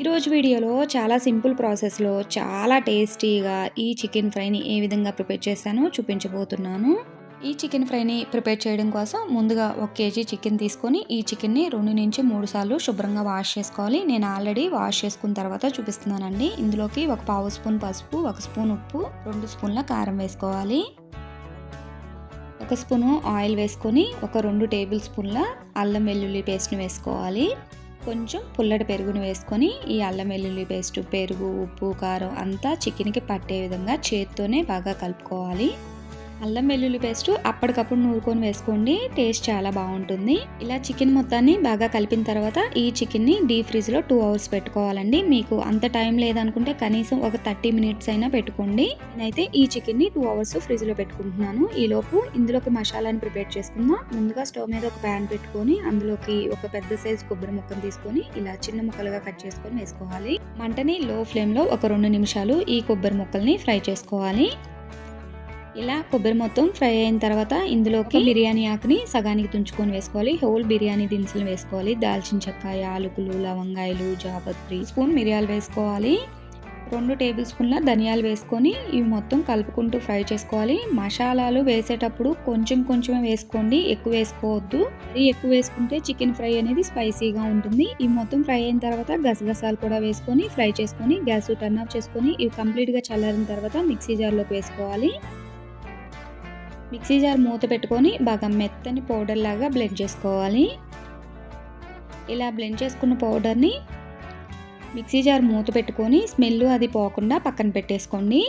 ఈరోజు వీడియోలో చాలా సింపుల్ ప్రాసెస్లో చాలా టేస్టీగా ఈ చికెన్ ఫ్రైని ఏ విధంగా ప్రిపేర్ చేశానో చూపించబోతున్నాను. ఈ చికెన్ ఫ్రైని ప్రిపేర్ చేయడం కోసం ముందుగా ఒక కేజీ చికెన్ తీసుకొని ఈ చికెన్ని రెండు నుంచి మూడు సార్లు శుభ్రంగా వాష్ చేసుకోవాలి. నేను ఆల్రెడీ వాష్ చేసుకున్న తర్వాత చూపిస్తున్నానండి. ఇందులోకి ఒక పావు స్పూన్ పసుపు ఒక స్పూన్ ఉప్పు రెండు స్పూన్ల కారం వేసుకోవాలి. ఒక స్పూను ఆయిల్ వేసుకొని ఒక రెండు టేబుల్ స్పూన్ల అల్లం వెల్లుల్లి పేస్ట్ని వేసుకోవాలి. కొంచెం పుల్లటి పెరుగును వేసుకొని ఈ అల్లం వెల్లుల్లి పేస్ట్ పెరుగు ఉప్పు కారం అంతా చికెన్కి పట్టే విధంగా చేత్తోనే బాగా కలుపుకోవాలి. అల్లం వెల్లుల్లి పేస్ట్ అప్పటికప్పుడు నూరుకొని వేసుకోండి. టేస్ట్ చాలా బాగుంటుంది. ఇలా చికెన్ మొత్తాన్ని బాగా కలిపిన తర్వాత ఈ చికెన్ని డీప్ ఫ్రిడ్జ్లో టూ అవర్స్ పెట్టుకోవాలండి. మీకు అంత టైం లేదనుకుంటే కనీసం ఒక థర్టీ మినిట్స్ అయినా పెట్టుకోండి. నేనైతే ఈ చికెన్ని టూ అవర్స్ ఫ్రిడ్జ్లో పెట్టుకుంటున్నాను. ఈ లోపు ఇందులోకి మసాలాని ప్రిపేర్ చేసుకుందాం. ముందుగా స్టవ్ మీద ఒక ప్యాన్ పెట్టుకొని అందులోకి ఒక పెద్ద సైజ్ కొబ్బరి ముక్కను తీసుకొని ఇలా చిన్న ముక్కలుగా కట్ చేసుకొని వేసుకోవాలి. మంటని లో ఫ్లేమ్లో ఒక రెండు నిమిషాలు ఈ కొబ్బరి ముక్కల్ని ఫ్రై చేసుకోవాలి. ఇలా కొబ్బరి మొత్తం ఫ్రై అయిన తర్వాత ఇందులోకి బిర్యానీ ఆకుని సగానికి తుంచుకొని వేసుకోవాలి. హోల్ బిర్యానీ దినుసులు వేసుకోవాలి. దాల్చిన చెక్క యాలకులు లవంగాయలు జాపత్రి స్పూన్ మిరియాలు వేసుకోవాలి. రెండు టేబుల్ స్పూన్ల ధనియాలు వేసుకొని ఇవి మొత్తం కలుపుకుంటూ ఫ్రై చేసుకోవాలి. మసాలాలు వేసేటప్పుడు కొంచెం కొంచెమే వేసుకోండి. ఎక్కువ వేసుకోవద్దు. అది ఎక్కువ వేసుకుంటే చికెన్ ఫ్రై అనేది స్పైసీగా ఉంటుంది. ఇవి మొత్తం ఫ్రై అయిన తర్వాత గసగసాలు కూడా వేసుకొని ఫ్రై చేసుకొని గ్యాస్ టర్న్ ఆఫ్ చేసుకొని ఇవి కంప్లీట్గా చల్లారిన తర్వాత మిక్సీ జార్లోకి వేసుకోవాలి. మిక్సీ జార్ మూత పెట్టుకొని బాగా మెత్తని పౌడర్ లాగా బ్లెండ్ చేసుకోవాలి. ఇలా బ్లెండ్ చేసుకున్న పౌడర్ని మిక్సీ జార్ మూత పెట్టుకొని స్మెల్ అది పోకుండా పక్కన పెట్టేసుకోండి.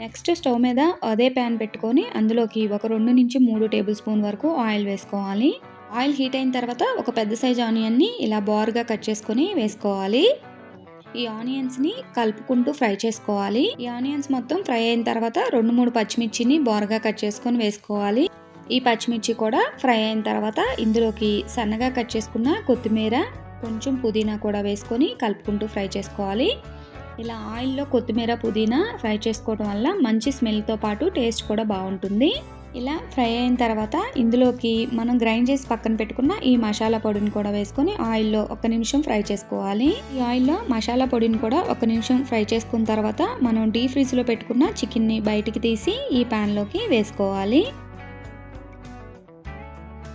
నెక్స్ట్ స్టవ్ మీద అదే ప్యాన్ పెట్టుకొని అందులోకి ఒక రెండు నుంచి మూడు టేబుల్ స్పూన్ వరకు ఆయిల్ వేసుకోవాలి. ఆయిల్ హీట్ అయిన తర్వాత ఒక పెద్ద సైజ్ ఆనియన్ని ఇలా బార్గా కట్ చేసుకొని వేసుకోవాలి. ఈ ఆనియన్స్ని కలుపుకుంటూ ఫ్రై చేసుకోవాలి. ఈ ఆనియన్స్ మొత్తం ఫ్రై అయిన తర్వాత రెండు మూడు పచ్చిమిర్చిని బోరగా కట్ చేసుకొని వేసుకోవాలి. ఈ పచ్చిమిర్చి కూడా ఫ్రై అయిన తర్వాత ఇందులోకి సన్నగా కట్ చేసుకున్న కొత్తిమీర కొంచెం పుదీనా కూడా వేసుకొని కలుపుకుంటూ ఫ్రై చేసుకోవాలి. ఇలా ఆయిల్లో కొత్తిమీర పుదీనా ఫ్రై చేసుకోవడం వల్ల మంచి స్మెల్తో పాటు టేస్ట్ కూడా బాగుంటుంది. ఇలా ఫ్రై అయిన తర్వాత ఇందులోకి మనం గ్రైండ్ చేసి పక్కన పెట్టుకున్న ఈ మసాలా పొడిని కూడా వేసుకొని ఆయిల్లో ఒక నిమిషం ఫ్రై చేసుకోవాలి. ఈ ఆయిల్లో మసాలా పొడిని కూడా ఒక నిమిషం ఫ్రై చేసుకున్న తర్వాత మనం డీ ఫ్రిడ్జ్లో పెట్టుకున్న చికెన్ని బయటికి తీసి ఈ ప్యాన్లోకి వేసుకోవాలి.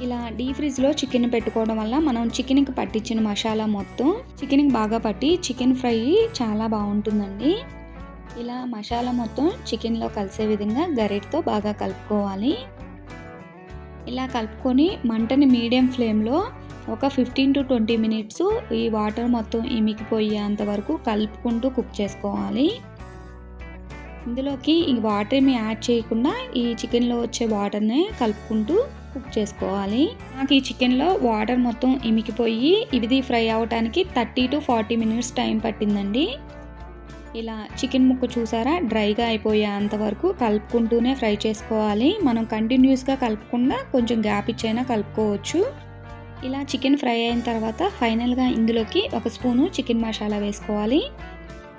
ఇలా డీ ఫ్రిడ్జ్లో చికెన్ పెట్టుకోవడం వల్ల మనం చికెన్కి పట్టించిన మసాలా మొత్తం చికెన్కి బాగా పట్టి చికెన్ ఫ్రై చాలా బాగుంటుందండి. ఇలా మసాలా మొత్తం చికెన్లో కలిసే విధంగా గరిటతో బాగా కలుపుకోవాలి. ఇలా కలుపుకొని మంటని మీడియం ఫ్లేమ్లో ఒక ఫిఫ్టీన్ టు ట్వంటీ మినిట్స్ ఈ వాటర్ మొత్తం ఇమికిపోయేంత వరకు కలుపుకుంటూ కుక్ చేసుకోవాలి. ఇందులోకి ఈ వాటర్ ఏమి యాడ్ చేయకుండా ఈ చికెన్లో వచ్చే వాటర్నే కలుపుకుంటూ కుక్ చేసుకోవాలి. నాకు ఈ చికెన్లో వాటర్ మొత్తం ఇమికిపోయి ఇది ఫ్రై అవ్వడానికి thirty to forty minutes time పట్టిందండి. ఇలా చికెన్ ముక్క చూసారా? డ్రైగా అయిపోయేంత వరకు కలుపుకుంటూనే ఫ్రై చేసుకోవాలి. మనం కంటిన్యూస్గా కలుపుకుండా కొంచెం గ్యాప్ ఇచ్చైనా కలుపుకోవచ్చు. ఇలా చికెన్ ఫ్రై అయిన తర్వాత ఫైనల్గా ఇందులోకి ఒక స్పూను చికెన్ మసాలా వేసుకోవాలి.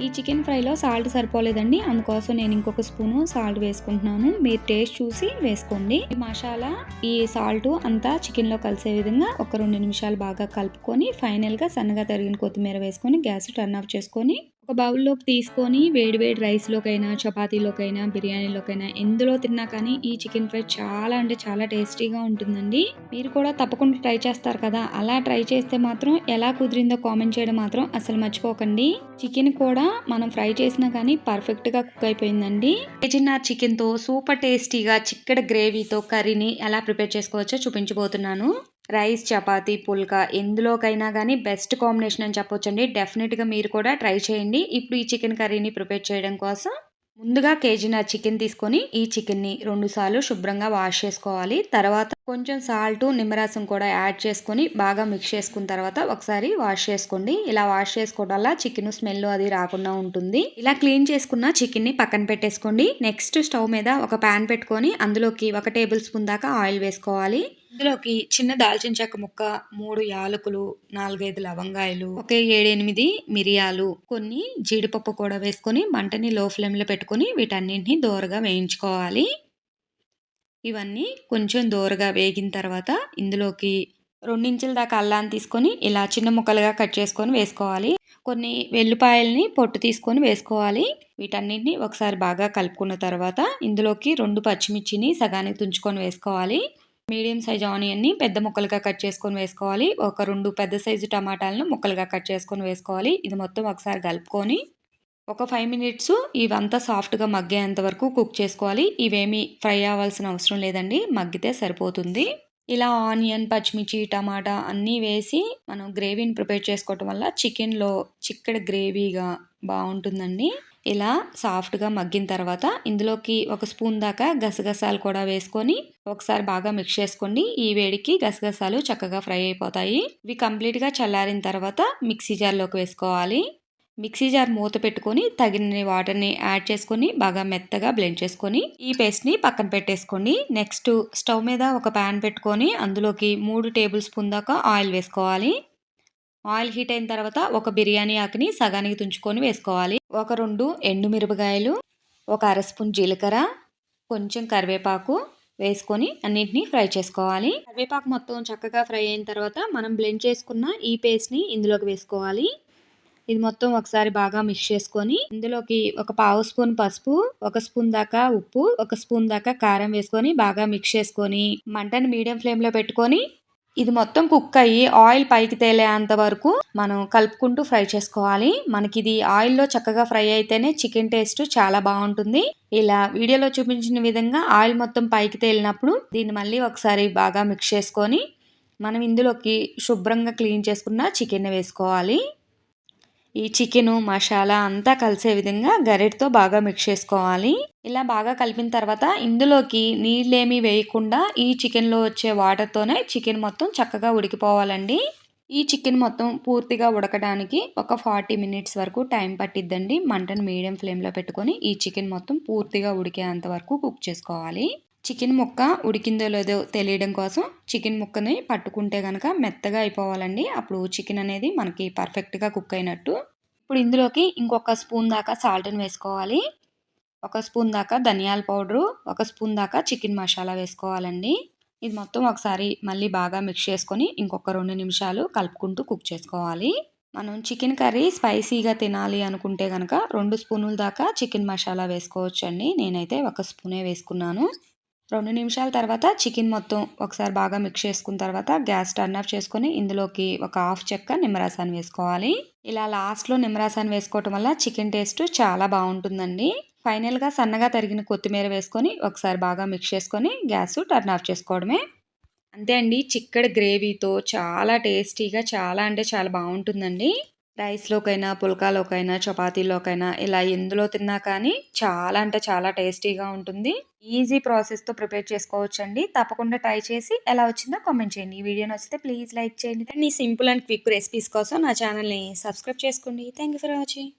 ఈ చికెన్ ఫ్రైలో సాల్ట్ సరిపోలేదండి. అందుకోసం నేను ఇంకొక స్పూను సాల్ట్ వేసుకుంటున్నాను. మీరు టేస్ట్ చూసి వేసుకోండి. ఈ మసాలా ఈ సాల్ట్ అంతా చికెన్లో కలిసే విధంగా ఒక రెండు నిమిషాలు బాగా కలుపుకొని ఫైనల్గా సన్నగా తరిగిన కొత్తిమీర వేసుకొని గ్యాస్ టర్న్ ఆఫ్ చేసుకొని ఒక బౌల్లోకి తీసుకొని వేడివేడి రైస్లోకైనా చపాతీలోకైనా బిర్యానీలోకైనా ఎందులో తిన్నా కానీ ఈ చికెన్ ఫ్రై చాలా అంటే చాలా టేస్టీగా ఉంటుందండి. మీరు కూడా తప్పకుండా ట్రై చేస్తారు కదా. అలా ట్రై చేస్తే మాత్రం ఎలా కుదిరిందో కామెంట్ చేయడం మాత్రం అసలు మర్చిపోకండి. చికెన్ కూడా మనం ఫ్రై చేసినా కానీ పర్ఫెక్ట్గా కుక్ అయిపోయిందండి. చికెన్ చికెన్తో సూపర్ టేస్టీగా చిక్కడ గ్రేవీతో కర్రీని ఎలా ప్రిపేర్ చేసుకోవచ్చో చూపించబోతున్నాను. రైస్ చపాతీ పుల్కా ఎందులోకైనా కానీ బెస్ట్ కాంబినేషన్ అని చెప్పొచ్చండి. డెఫినెట్గా మీరు కూడా ట్రై చేయండి. ఇప్పుడు ఈ చికెన్ కర్రీని ప్రిపేర్ చేయడం కోసం ముందుగా కేజీన చికెన్ తీసుకొని ఈ చికెన్ని రెండు సార్లు శుభ్రంగా వాష్ చేసుకోవాలి. తర్వాత కొంచెం సాల్ట్ నిమ్మరసం కూడా యాడ్ చేసుకొని బాగా మిక్స్ చేసుకున్న తర్వాత ఒకసారి వాష్ చేసుకోండి. ఇలా వాష్ చేసుకోవడం వల్ల చికెన్ స్మెల్ అది రాకుండా ఉంటుంది. ఇలా క్లీన్ చేసుకున్న చికెన్ని పక్కన పెట్టేసుకోండి. నెక్స్ట్ స్టవ్ మీద ఒక ప్యాన్ పెట్టుకొని అందులోకి ఒక టేబుల్ స్పూన్ దాకా ఆయిల్ వేసుకోవాలి. ఇందులోకి చిన్న దాల్చిన చెక్క ముక్క మూడు యాలకులు నాలుగైదు లవంగాయలు ఒక ఏడెనిమిది మిరియాలు కొన్ని జీడిపప్పు కూడా వేసుకొని మంటని లో ఫ్లేమ్లో పెట్టుకొని వీటన్నింటినీ దోరగా వేయించుకోవాలి. ఇవన్నీ కొంచెం దోరగా వేగిన తర్వాత ఇందులోకి రెండించుల దాకా అల్లాన్ని తీసుకొని ఇలా చిన్న ముక్కలుగా కట్ చేసుకొని వేసుకోవాలి. కొన్ని వెల్లుపాయల్ని పొట్టు తీసుకొని వేసుకోవాలి. వీటన్నిటిని ఒకసారి బాగా కలుపుకున్న తర్వాత ఇందులోకి రెండు పచ్చిమిర్చిని సగానికి తుంచుకొని వేసుకోవాలి. మీడియం సైజ్ ఆనియన్ని పెద్ద ముక్కలుగా కట్ చేసుకొని వేసుకోవాలి. ఒక రెండు పెద్ద సైజు టమాటాలను ముక్కలుగా కట్ చేసుకొని వేసుకోవాలి. ఇది మొత్తం ఒకసారి కలుపుకొని ఒక ఫైవ్ మినిట్స్ ఇవంతా సాఫ్ట్గా మగ్గేంత వరకు కుక్ చేసుకోవాలి. ఇవేమి ఫ్రై అవ్వాల్సిన అవసరం లేదండి. మగ్గితే సరిపోతుంది. ఇలా ఆనియన్ పచ్చిమిర్చి టమాటా అన్నీ వేసి మనం గ్రేవీని ప్రిపేర్ చేసుకోవటం వల్ల చికెన్లో చిక్కడ గ్రేవీగా బాగుంటుందండి. ఇలా సాఫ్ట్గా మగ్గిన తర్వాత ఇందులోకి ఒక స్పూన్ దాకా గసగసాలు కూడా వేసుకొని ఒకసారి బాగా మిక్స్ చేసుకోండి ఈ వేడికి గసగసాలు చక్కగా ఫ్రై అయిపోతాయి. ఇవి కంప్లీట్గా చల్లారిన తర్వాత మిక్సీ జార్లోకి వేసుకోవాలి. మిక్సీ జార్ మూత పెట్టుకొని తగిన వాటర్ని యాడ్ చేసుకొని బాగా మెత్తగా బ్లెండ్ చేసుకొని ఈ పేస్ట్ని పక్కన పెట్టేసుకోండి. నెక్స్ట్ స్టవ్ మీద ఒక ప్యాన్ పెట్టుకొని అందులోకి మూడు టేబుల్ స్పూన్ దాకా ఆయిల్ వేసుకోవాలి. ఆయిల్ హీట్ అయిన తర్వాత ఒక బిర్యానీ ఆకుని సగానికి తుంచుకొని వేసుకోవాలి. ఒక రెండు ఎండు మిరపకాయలు ఒక అర స్పూన్ జీలకర్ర కొంచెం కరివేపాకు వేసుకొని అన్నింటినీ ఫ్రై చేసుకోవాలి. కరివేపాకు మొత్తం చక్కగా ఫ్రై అయిన తర్వాత మనం బ్లెండ్ చేసుకున్న ఈ పేస్ట్ని ఇందులోకి వేసుకోవాలి. ఇది మొత్తం ఒకసారి బాగా మిక్స్ చేసుకొని ఇందులోకి ఒక పావు స్పూన్ పసుపు ఒక స్పూన్ దాకా ఉప్పు ఒక స్పూన్ దాకా కారం వేసుకొని బాగా మిక్స్ చేసుకొని మంటను మీడియం ఫ్లేమ్లో పెట్టుకొని ఇది మొత్తం కుక్ అయ్యి ఆయిల్ పైకి తేలేంత వరకు మనం కలుపుకుంటూ ఫ్రై చేసుకోవాలి. మనకి ఇది ఆయిల్లో చక్కగా ఫ్రై అయితేనే చికెన్ టేస్ట్ చాలా బాగుంటుంది. ఇలా వీడియోలో చూపించిన విధంగా ఆయిల్ మొత్తం పైకి తేలినప్పుడు దీన్ని మళ్ళీ ఒకసారి బాగా మిక్స్ చేసుకొని మనం ఇందులోకి శుభ్రంగా క్లీన్ చేసుకున్న చికెన్ వేసుకోవాలి. ఈ చికెను మసాలా అంతా కలిసే విధంగా గరిటతో బాగా మిక్స్ చేసుకోవాలి. ఇలా బాగా కలిపిన తర్వాత ఇందులోకి నీళ్ళేమీ వేయకుండా ఈ చికెన్లో వచ్చే వాటర్తోనే చికెన్ మొత్తం చక్కగా ఉడికిపోవాలండి. ఈ చికెన్ మొత్తం పూర్తిగా ఉడకడానికి ఒక ఫార్టీ మినిట్స్ వరకు టైం పట్టిద్దండి. మంటను మీడియం ఫ్లేమ్లో పెట్టుకొని ఈ చికెన్ మొత్తం పూర్తిగా ఉడికేంత వరకు కుక్ చేసుకోవాలి. చికెన్ ముక్క ఉడికిందో లేదో తెలియడం కోసం చికెన్ ముక్కని పట్టుకుంటే కనుక మెత్తగా అయిపోవాలండి. అప్పుడు చికెన్ అనేది మనకి పర్ఫెక్ట్గా కుక్ అయినట్టు. ఇప్పుడు ఇందులోకి ఇంకొక స్పూన్ దాకా సాల్ట్ని వేసుకోవాలి. ఒక స్పూన్ దాకా ధనియాల పౌడరు ఒక స్పూన్ దాకా చికెన్ మసాలా వేసుకోవాలండి. ఇది మొత్తం ఒకసారి మళ్ళీ బాగా మిక్స్ చేసుకొని ఇంకొక రెండు నిమిషాలు కలుపుకుంటూ కుక్ చేసుకోవాలి. మనం చికెన్ కర్రీ స్పైసీగా తినాలి అనుకుంటే కనుక రెండు స్పూనుల దాకా చికెన్ మసాలా వేసుకోవచ్చండి. నేనైతే ఒక స్పూనే వేసుకున్నాను. రెండు నిమిషాల తర్వాత చికెన్ మొత్తం ఒకసారి బాగా మిక్స్ చేసుకున్న తర్వాత గ్యాస్ టర్న్ ఆఫ్ చేసుకొని ఇందులోకి ఒక హాఫ్ చెక్క నిమ్మరసాన్ని వేసుకోవాలి. ఇలా లాస్ట్లో నిమ్మరసాన్ని వేసుకోవటం వల్ల చికెన్ టేస్ట్ చాలా బాగుంటుందండి. ఫైనల్గా సన్నగా తరిగిన కొత్తిమీర వేసుకొని ఒకసారి బాగా మిక్స్ చేసుకొని గ్యాస్ టర్న్ ఆఫ్ చేసుకోవడమే. అంతే అండి చిక్కడి గ్రేవీతో చాలా టేస్టీగా చాలా అంటే చాలా బాగుంటుందండి. రైస్లోకైనా పుల్కాలోకైనా చపాతీలోకైనా ఇలా ఎందులో తిన్నా కానీ చాలా అంటే చాలా టేస్టీగా ఉంటుంది. ఈజీ ప్రాసెస్తో ప్రిపేర్ చేసుకోవచ్చండి. తప్పకుండా ట్రై చేసి ఎలా వచ్చిందో కామెంట్ చేయండి. ఈ వీడియో నచ్చితే ప్లీజ్ లైక్ చేయండి. అండ్ ఈ సింపుల్ అండ్ క్విక్ రెసిపీస్ కోసం నా ఛానల్ని సబ్స్క్రైబ్ చేసుకోండి. Thank you for watching.